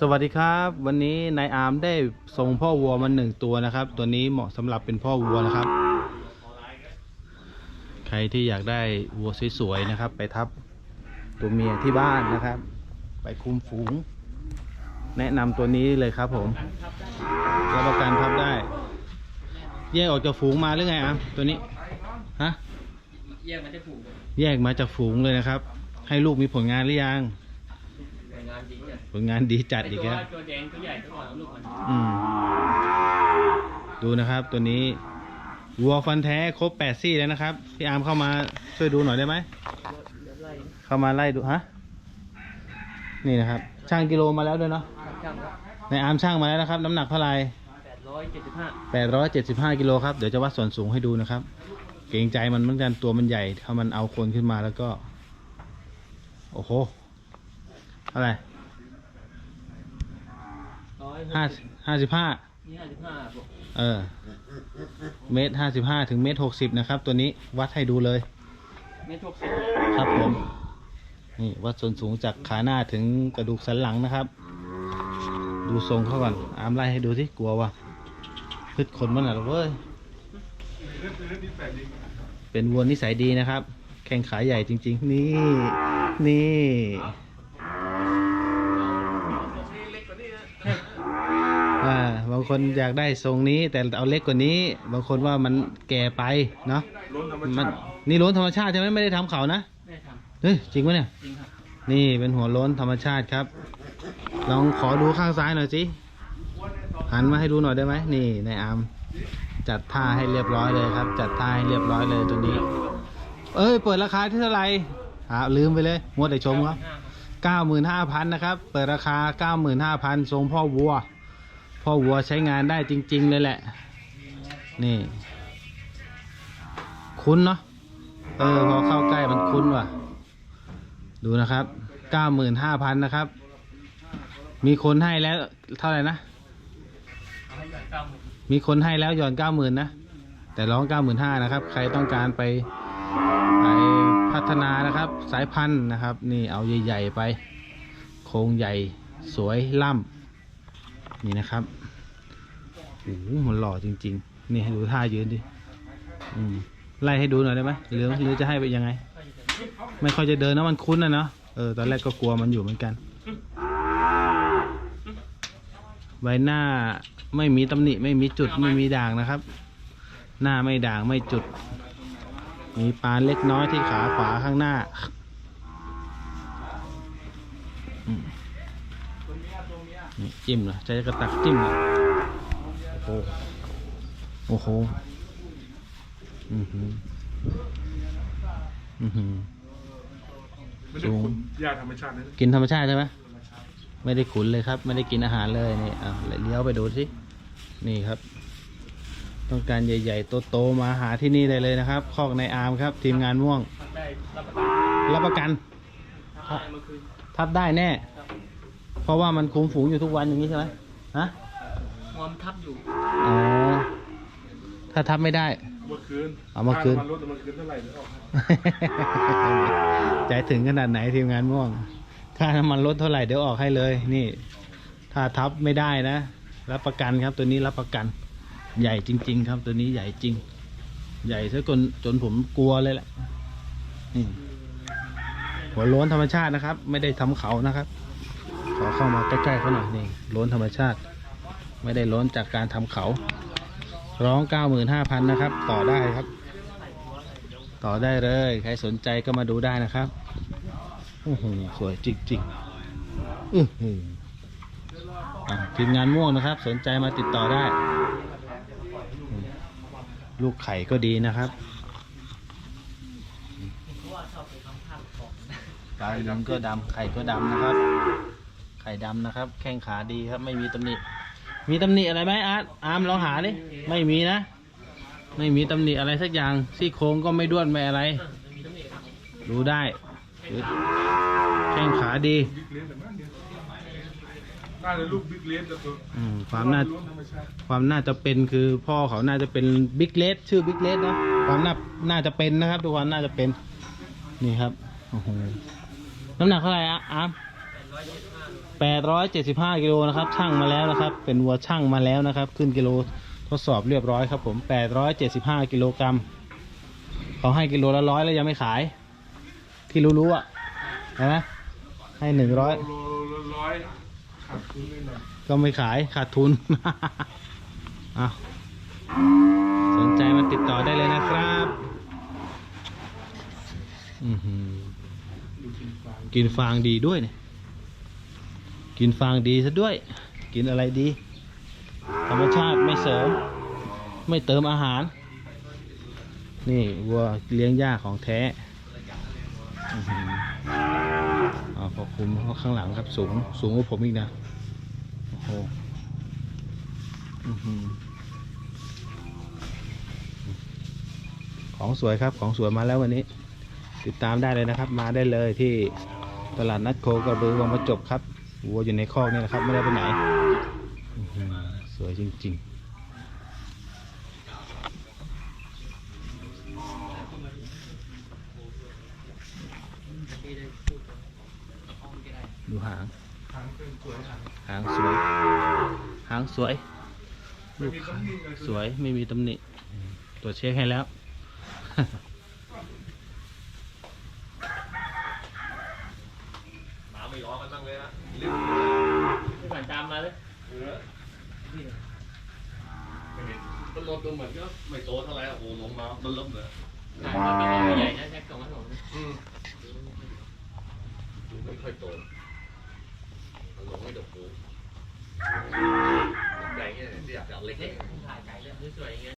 สวัสดีครับ วันนี้นายอาร์มได้ส่งพ่อวัวมาหนึ่งตัวนะครับ ตัวนี้เหมาะสำหรับเป็นพ่อวัวนะครับ ใครที่อยากได้วัวสวยๆนะครับ ไปทับตัวเมียที่บ้านนะครับ ไปคุมฝูง แนะนำตัวนี้เลยครับผมรับประกันทับได้แยกออกจากฝูงมาหรือไงอาร์มตัวนี้ฮะแยกมันจะผูกแยกมาจากฝูงเลยนะครับ ให้ลูกมีผลงานหรือยังหน่วยงานดีเนี่ยผลงานดีจัดไอ้อีกตัวแล้วตัวแดงตัวใหญ่ตัวอ่อนเอาลูกมันอืม ดูนะครับตัวนี้วัวฟันแท้ครบแปดซี่แล้วนะครับ พี่อาร์มเข้ามาช่วยดูหน่อยได้ไหม เดี๋ยวไล่เข้ามาไล่ดูฮะ นี่นะครับ ช่างกิโลมาแล้วด้วยเนาะช่างละในอาร์มช่างมาแล้วนะครับ น้ำหนักเท่าไหร่ แปดร้อยเจ็ดสิบห้าแปดร้อยเจ็ดสิบห้ากิโลครับ เดี๋ยวจะวัดส่วนสูงให้ดูนะครับ เกรงใจมันเหมือนกันตัวมันใหญ่ ถ้ามันเอาคนขึ้นมาแล้วก็ โอ้โหเท่าไหร่ร้อย ห้าห้าสิบห้านี่ห้าสิบห้าบวกเออ เมตรห้าสิบห้าถึงเมตรหกสิบนะครับ ตัวนี้วัดให้ดูเลย เมตรหกสิบครับผม นี่วัดส่วนสูงจากขาหน้าถึงกระดูกสันหลังนะครับ ดูทรงเขาก่อน อามไล่ให้ดูสิกลัววะพึดขนมันหน่อยเว้ย เป็นวัวนิสัยดีนะครับ แข้งขาใหญ่จริง ๆ นี่ นี่ อ่าบางคนอยากได้ทรงนี้ แต่เอาเล็กกว่านี้ บางคนว่ามันแก่ไปเนาะมันนี่ล้นธรรมชาติใช่ไหมไม่ได้ทำเขานะไม่ได้ทเฮ้ยจริงปะเนี่ยำจริงครับนี่เป็นหัวโล้นธรรมชาติครับ ลองขอดูข้างซ้ายหน่อยสิหันมาให้ดูหน่อยได้ไหมนี่นายอามจัดท่าให้เรียบร้อยเลยครับ จัดท่าให้เรียบร้อยเลยตัวนี้ เอ้ยเปิดราคาที่เท่าไหร่อ่าลืมไปเลยมัวแต่ชมครับห้าเก้าหมื่นห้าพันนะครับ เปิดราคาเก้าหมื่นห้าพันทรงพ่อวัว พ่อวัวใช้งานได้จริง ๆ เลยแหละ นี่ คุ้นเนาะเออพอเข้าใกล้มันคุ้นว่ะ ดูนะครับเก้าหมื่นห้าพันนะครับ มีคนให้แล้วเท่าไหร่นะ มีคนให้แล้วหย่อนเก้าหมื่นนะ แต่ร้องเก้าหมื่นห้านะครับ ใครต้องการไปไปพัฒนานะครับ สายพันธุ์นะครับ นี่เอาใหญ่ ๆ ไป โครงใหญ่สวยล่ำ นี่นะครับโอ้โหมันหล่อจริง ๆ นี่ให้ดูท่ายืนดิอืมไล่ให้ดูหน่อยได้ไหมหรือหรือจะให้ไปยังไง ไม่ค่อยจะเดินนะมันคุ้นนะเนาะเออตอนแรกก็กลัวมันอยู่เหมือนกัน ใบหน้าไม่มีตำหนิไม่มีจุดไม่มีด่างนะครับ หน้าไม่ด่างไม่จุด มีปานเล็กน้อยที่ขาขวาข้างหน้า อืม นี่จิ้มเหรอใจกระตักจิ้มเหรอโอ้โหโอ้โหอือหืออือหือไม่ได้ขุดหญ้าธรรมชาตินะกินธรรมชาติใช่ไหมไม่ได้ขุนเลยครับ ไม่ได้กินอาหารเลยนี่อะเลี้ยวไปดูสินี่ครับ ต้องการใหญ่ๆโตๆมาหาที่นี่ได้เลยนะครับคอกในอาร์มครับ ทีมงานม่วงทำได้รับประกันรับประกันทำได้เมื่อคืนทับได้แน่ครับ เพราะว่ามันคุมฝูงอยู่ทุกวันอย่างนี้ใช่ไหมฮะงอมทับอยู่อ๋อถ้าทับไม่ได้ เมื่อคืนเอาเมื่อคืนค่ำรถเมื่อคืนเท่าไหร่เดี๋ยวออกให้ใจถึงขนาดไหนทีมงานม่วง ค่าน้ำมันลดเท่าไหร่เดี๋ยวออกให้เลย นี่ ถ้าทับไม่ได้นะ รับประกันครับตัวนี้รับประกัน ใหญ่จริง ๆ ครับตัวนี้ใหญ่จริง ใหญ่ซะจนจนผมกลัวเลยแหละนี่หัวโล้นธรรมชาตินะครับ ไม่ได้ทำเขานะครับ ขอเข้ามาใกล้ๆเขาหน่อยนี่โล้นธรรมชาติ ไม่ได้โล้นจากการทำเขา ร้องเก้าหมื่นห้าพันนะครับ ต่อได้ครับ ต่อได้เลย ใครสนใจก็มาดูได้นะครับโอ้โหสวยจริงๆอื้อหืออะทีมงานม่วงนะครับ สนใจมาติดต่อได้อืมลูกไข่ก็ดีนะครับเพราะว่าชอบไปทำข้าวของกายดำก็ดำไข่ก็ดำนะครับไข่ดำนะครับ แข้งขาดีครับ ไม่มีตำหนิ มีตำหนิอะไรไหมอาร์ตอาร์มลองหาดิ ไม่มีนะ ไม่มีตำหนิอะไรสักอย่าง ซี่โครงก็ไม่ด้วนไม่อะไรเออจะมีตำหนิครับดูได้แข้งขาดีบิ๊กเลสแต่มากเดียวน่าจะลูกบิ๊กเลสแต่ตัวอืมความน่าล้วนธรรมชาติความน่าจะเป็นคือพ่อเขาน่าจะเป็นบิ๊กเลสชื่อบิ๊กเลสนะความน่าน่าจะเป็นนะครับทุกคนน่าจะเป็น นี่ครับโอ้โหน้ำหนักเท่าไหร่อะอาร์ม แปดร้อยเจ็ดสิบห้า875กิโลนะครับช่างมาแล้วนะครับ เป็นวัวช่างมาแล้วนะครับ ขึ้นกิโลทดสอบเรียบร้อยครับผม 875กิโลกรัมเขาให้กิโลละร้อยแล้วยังไม่ขาย ที่รู้ๆอะนไหมให้หนึ่งร้อยก็ไม่ขายขาดทุนเอาสนใจมาติดต่อได้เลยนะครับกินฟางดีด้วยเนี่ย กินฟางดีซะด้วย กินอะไรดี ธรรมชาติไม่เสริม ไม่เติมอาหาร นี่วัวเลี้ยงหญ้าของแท้อ๋อขอบคุณข้างหลังครับสูง สูงกว่าผมอีกนะ โอ้โหของสวยครับของสวยมาแล้ววันนี้ ติดตามได้เลยนะครับ มาได้เลยที่ตลาดนัดโคกระบือวังประจบครับ วัวอยู่ในคอกนี่แหละครับไม่ได้ไปไหน สวยจริงๆดูหางทางสวยหางสวย หางสวยไม่มีตำหนิเลยสวย ไม่มีตำหนิตรวจเช็คให้แล้ว หมาไม่ร้องกันบ้างเลยนะไม่ผ่านตามมาเลยเออมันลดตัวเหมือนก็ไม่โตเท่าไหร่โอ้โหลงมามันล้มเลยถ่ายมาเป็นตัวใหญ่นะ